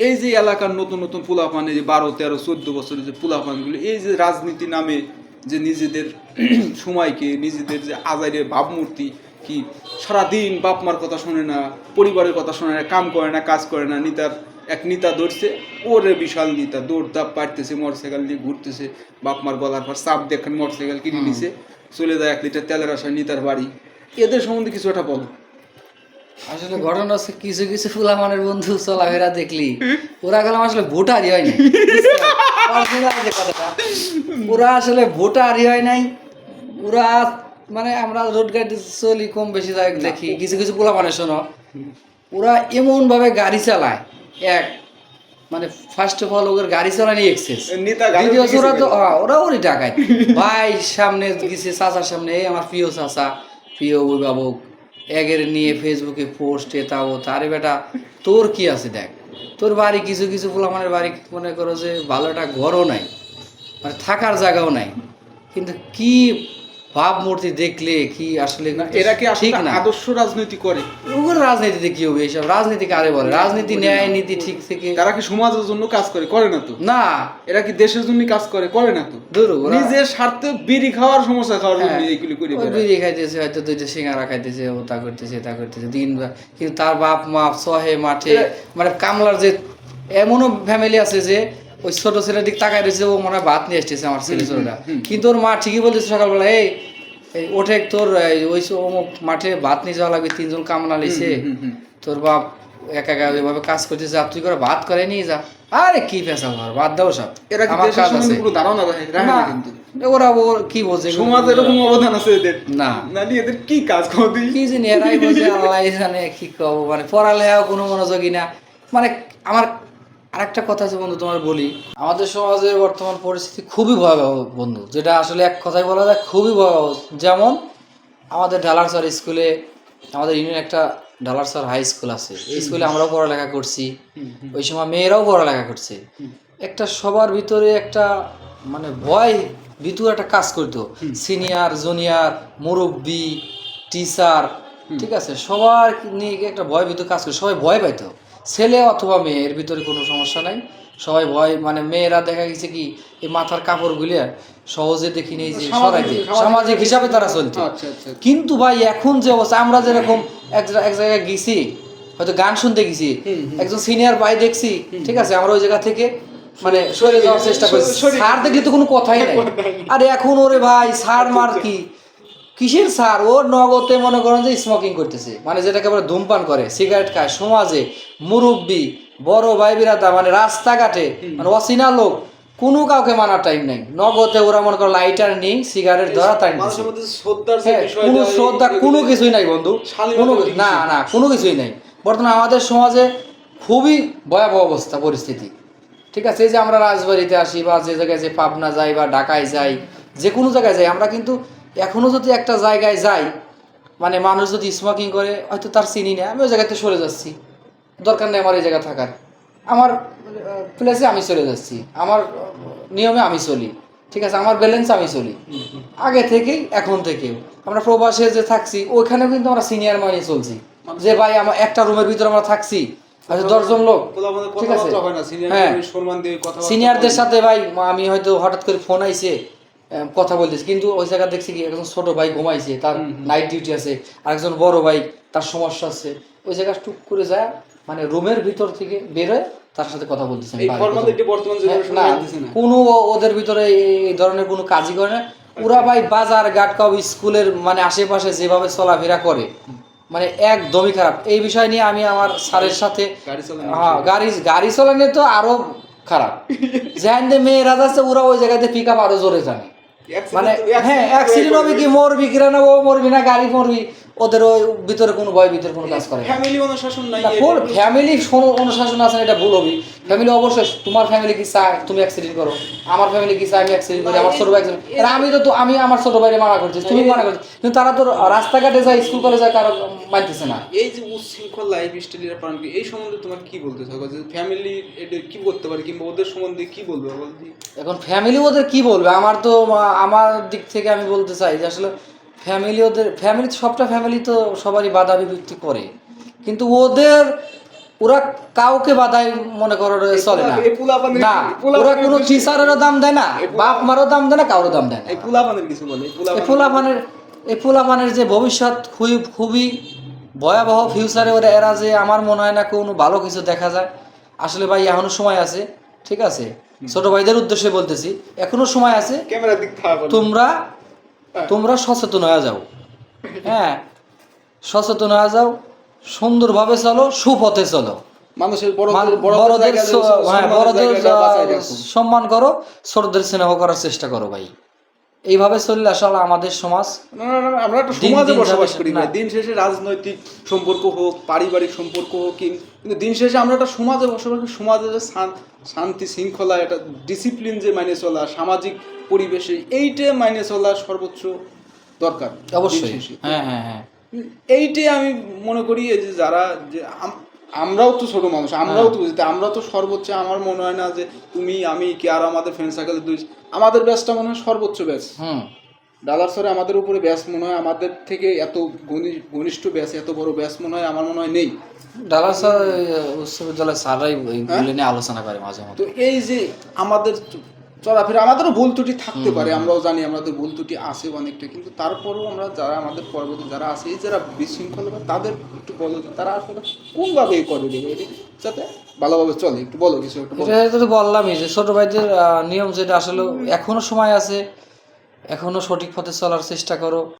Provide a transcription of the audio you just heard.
এই যে এলাকার নতুন নতুন পোলাপান এই যে বারো তেরো চোদ্দ বছরের যে পোলাপানগুলো এই যে রাজনীতি নামে যে নিজেদের সময়কে নিজেদের যে আজাইরের ভাবমূর্তি কি সারাদিন বাপ মার কথা শোনে না পরিবারের কথা শোনে না কাম করে না কাজ করে না নিতার এক নিতা ধরছে ওরে বিশাল নিতা দৌড় দাপ পারতেছে মোটরসাইকেল নিয়ে ঘুরতেছে বাপ মার গলার পর চাপ দেখেন মোটরসাইকেল কিনে নিছে চলে যায় এক লিটার তেলের আশায় নিতার বাড়ি। এদের সম্বন্ধে কিছু একটা বলো। আসলে ঘটনা হচ্ছে কিছু কিছু ফুলামানের বন্ধু চলাফেরা দেখলি। ওরা গেলাম আসলে ভোটারই হয় নাই। ওরা আসলে ভোটারই হয় নাই। ওরা মানে আমরা রোড গাড়ি চলি কম বেশি দেখি। কিছু কিছু পোলা মানে শোনো ওরা এমন ভাবে গাড়ি চালায় এক মানে ফার্স্ট অফ অল ওদের গাড়ি চালানি এক্সেস দ্বিতীয় ওরা তো ওরা ওরই টাকায়। ভাই সামনে গেছে চাচার সামনে এই আমার প্রিয় চাচা। প্রিয় অভিভাবক। এগের নিয়ে ফেসবুকে পোস্ট এ তাও তারে বেটা, তোর কি আছে দেখ? তোর বাড়ি কিছু কিছু ফুলামানের বাড়ি মনে করো যে ভালো একটা ঘরও নাই মানে থাকার জায়গাও নাই। কিন্তু কি ভাবমূর্তি দেখলে কি আসলে এরা কি ঠিক না? আদর্শ রাজনীতি করে? ওগুলো রাজনীতিতে কি হবে এইসব রাজনীতি কারে বলে? রাজনীতি ন্যায় নীতি ঠিক থেকে তারা কি সমাজের জন্য কাজ করে? করে না তো? না। এরা কি দেশের জন্য কাজ করে? করে না তো? ওরা- নিজের স্বার্থে বিড়ি খাওয়ার সমস্যা খাওয়ার জন্য হ্যাঁ, এইগুলি করে বিড়ি খাইতেছে হয়তো দুইটা সিঙ্গারা খাইতেছে ও তা করতেছে তা করতেছে দিন কিন্তু তার বাপ মা সহে মাঠে মানে কামলার যে এমনও ফ্যামিলি আছে যে ওই ছোট ছেলের দিক তাকায় রয়েছে ও মনে হয় ভাত নিয়ে আসতেছে আমার ছেলে ছোটটা কিন্তু ওর মা ঠিকই বলতেছে সকালবেলা এই এই ওঠে তোর ওই অমুক মাঠে ভাত নিয়ে যাওয়া লাগবে তিনজন কামনা লিছে। তোর বাপ একা একা ওইভাবে কাজ করতেছে আর তুই করে ভাত করে নিয়ে যা। আরে কি পেশা ধর বাদ দাও সব। এরা আমার কাজ আছে। কিন্তু। ওরা ওর কি বোঝে সমাজ এরকম অবদান আছে এদের। না। না এদের কি কাজ কদি কি জানি এরাই বোঝে আল্লাহ জানে কি কব মানে পড়ালেখাও কোনো মনোযোগী না। মানে আমার আরেকটা কথা আছে বন্ধু তোমার বলি। আমাদের সমাজের বর্তমান পরিস্থিতি খুবই ভয়াবহ বন্ধু যেটা আসলে এক কথায় বলা যায় খুবই ভয়াবহ। যেমন আমাদের ডালারসর স্কুলে আমাদের ইউনিয়ন একটা ডালারসর হাই স্কুল আছে। এই স্কুলে আমরাও পড়ালেখা করছি। ওই সময় মেয়েরাও পড়ালেখা করছে। একটা সবার ভিতরে একটা মানে ভয় ভিতর একটা কাজ করতো। সিনিয়র জুনিয়র মুরব্বী টিচার ঠিক আছে? সবার নিয়ে একটা ভয় ভিতরে কাজ করে সবাই ভয় পাইতো। ছেলে অথবা মেয়ে এর ভিতরে কোনো সমস্যা নাই। সবাই ভয় মানে মেয়েরা দেখা গেছে কি এই মাথার কাপড় গুলিয়ে সহজে দেখি নেই যে সরাই দিয়ে। সামাজিক হিসাবে তারা চলতো। আচ্ছা আচ্ছা কিন্তু ভাই এখন যে অবস্থা আমরা যেরকম এক এক জায়গায় গেছি হয়তো গান শুনতে গেছি একজন সিনিয়র ভাই দেখছি ঠিক আছে আমরা ওই জায়গা থেকে মানে সরে যাওয়ার চেষ্টা করছি। সার দেখলে তো কোনো কথাই নাই। আরে এখন ওরে ভাই সার মার কি? কিসের স্যার? ওর নগদে মনে করেন যে স্মোকিং করতেছে। মানে যেটাকে বলে ধূমপান করে সিগারেট খায় সমাজে মুরব্বী বড় ভাই বিরাদা মানে রাস্তাঘাটে মানে অচেনা লোক কোনো কাউকে মানার টাইম নাই। নগদে ওরা মনে করো লাইটার নেই সিগারেট ধরা টাইম হ্যাঁ, কোনো শ্রদ্ধা কোনো কিছুই নাই বন্ধু। কোনো না না কোনো কিছুই নাই। বর্তমানে আমাদের সমাজে খুবই ভয়াবহ অবস্থা পরিস্থিতি। ঠিক আছে এই যে আমরা রাজবাড়িতে আসি বা যে জায়গায় যে পাবনা যাই বা ঢাকায় যাই যে কোনো জায়গায় যাই আমরা কিন্তু এখনও যদি একটা জায়গায় যাই মানে মানুষ যদি স্মোকিং করে হয়তো তার চিনি না আমি ওই জায়গাতে সরে যাচ্ছি। দরকার নেই আমার এই জায়গা থাকার। আমার প্লেসে আমি চলে যাচ্ছি। আমার নিয়মে আমি চলি। ঠিক আছে আমার ব্যালেন্স আমি চলি। আগে থেকেই এখন থেকেও। আমরা প্রবাসে যে থাকছি ওইখানেও কিন্তু আমরা সিনিয়র মানিয়ে চলছি। যে ভাই আমার একটা রুমের ভিতরে আমরা থাকছি দশজন লোক। ঠিক আছে? হয় সিনিয়রদের সাথে ভাই আমি হয়তো হঠাৎ করে ফোন আইছে। কথা বলতেছি। কিন্তু ওই জায়গা দেখছি কি একজন ছোট ভাই ঘুমাইছে তার নাইট ডিউটি আছে। আর একজন বড় ভাই তার সমস্যা আছে। ওই জায়গা টুক করে যায় মানে রুমের ভিতর থেকে বেরোয় তার সাথে কথা বলতেছে জেনারেশন না কোনো ওদের ভিতরে এই- ধরনের কোনো কাজই করে না। ওরা ভাই বাজার গাটকাও স্কুলের মানে আশেপাশে যেভাবে চলাফেরা করে মানে একদমই খারাপ। এই বিষয় নিয়ে আমি আমার স্যারের সাথে গাড়ি চালানো হ্যাঁ গাড়ি গাড়ি চালানো তো আরও খারাপ। যেখান মেয়েরা যাচ্ছে ওরা ওই জায়গাতে পিক আপ আরও জোরে জানে। মানে হ্যাঁ অ্যাক্সিডেন্ট হবে কি? মরবি কিরা না ও মরবি না গাড়ি মরবি? ওদের ওই ভিতরে কোনো ভয় ভিতরে কোনো কাজ করে ফ্যামিলি অনুশাসন নাই ফুল ফ্যামিলি অনুশাসন আছে এটা ভুল হবি। ফ্যামিলি অবশ্যই তোমার ফ্যামিলি কি চায় তুমি অ্যাক্সিডেন্ট করো। আমার ফ্যামিলি কি চায় আমি অ্যাক্সিডেন্ট করি আমার ছোট ভাই আমি তো আমি আমার ছোট ভাইরে মানা করছি তুমি মানা করছি। কিন্তু তারা তো রাস্তাঘাটে যায় স্কুল কলেজে যায় কারও মানতেছে না। এই যে উচ্ছৃঙ্খল লাইফ স্টাইলের পালন কি এই সম্বন্ধে তোমার কি বলতে থাকো? যে ফ্যামিলি এটা কি করতে পারে কিংবা ওদের সম্বন্ধে কি বলবে বলতে এখন ফ্যামিলি ওদের কি বলবে? আমার তো আমার দিক থেকে আমি বলতে চাই যে আসলে ফ্যামিলি ওদের ফ্যামিলি সবটা ফ্যামিলি তো সবারই বাধা বিভক্তি করে। কিন্তু ওদের ওরা কাউকে বাধাই মনে করো চলে না। না ওরা কোনো টিচারেরও দাম দেয় না বাপ মারও দাম দেয় না কারোর দাম দেয় না। এই পোলাপানের কিছু বলে এই এই এই যে ভবিষ্যৎ খুবই খুবই ভয়াবহ ফিউচারে ওরা এরা যে আমার মনে হয় না কোনো ভালো কিছু দেখা যায়। আসলে ভাই এখনও সময় আছে ঠিক আছে? ছোট ভাইদের উদ্দেশ্যে বলতেছি এখনও সময় আছে। তোমরা তোমরা সচেতন হয়ে যাও। হ্যাঁ সচেতন হয়ে যাও সুন্দরভাবে চলো সুপথে চলো। মানুষের বড়দের হ্যাঁ। সম্মান করো ছোটদের স্নেহ করার চেষ্টা করো ভাই। এইভাবে চললে আসলে আমাদের সমাজ আমরা একটা সমাজে বসবাস করি না। দিন শেষে রাজনৈতিক সম্পর্ক হোক পারিবারিক সম্পর্ক হোক কিন্তু দিন শেষে আমরা একটা সমাজে বসবাস করি। সমাজে যে শান্তি শৃঙ্খলা একটা ডিসিপ্লিন যে মাইনে চলা সামাজিক পরিবেশে এইটা মাইনে চলা সর্বোচ্চ দরকার। অবশ্যই। হ্যাঁ হ্যাঁ হ্যাঁ। এইটাই আমি মনে করি এই যে যারা যে আম- আমরাও তো ছোট মানুষ আমরাও তো বুঝতে আমরা তো সর্বোচ্চ আমার মনে হয় না যে তুমি আমি কি আর আমাদের ফ্রেন্ড সার্কেল দুই আমাদের ব্যাচটা মনে হয় সর্বোচ্চ ব্যাচ হুম। ডালার স্যারে আমাদের উপরে ব্যাস মনে হয় আমাদের থেকে এত ঘনি- ঘনিষ্ঠ ব্যাস এত বড় ব্যাস মনে হয় আমার মনে হয় নেই। ডালার স্যার উচ্চ বিদ্যালয়ের স্যাররাই এইগুলো নিয়ে আলোচনা করে মাঝে মধ্যে। তো এই যে আমাদের চলাফেরা আমাদেরও ভুল ত্রুটি থাকতে পারে আমরাও জানি আমাদের ভুল ত্রুটি আছে অনেকটা কিন্তু তারপরেও আমরা যারা আমাদের পর্বতে যারা আছে এই যারা বিশৃঙ্খল বা তাদের একটু বলো তারা আসলে কোনভাবে এই করে দেবে? যাতে ভালোভাবে চলে একটু বলো কিছু একটু তো বললামই যে ছোট ভাইদের নিয়ম যেটা আসলে এখনও সময় আছে এখনও সঠিক পথে চলার চেষ্টা করো।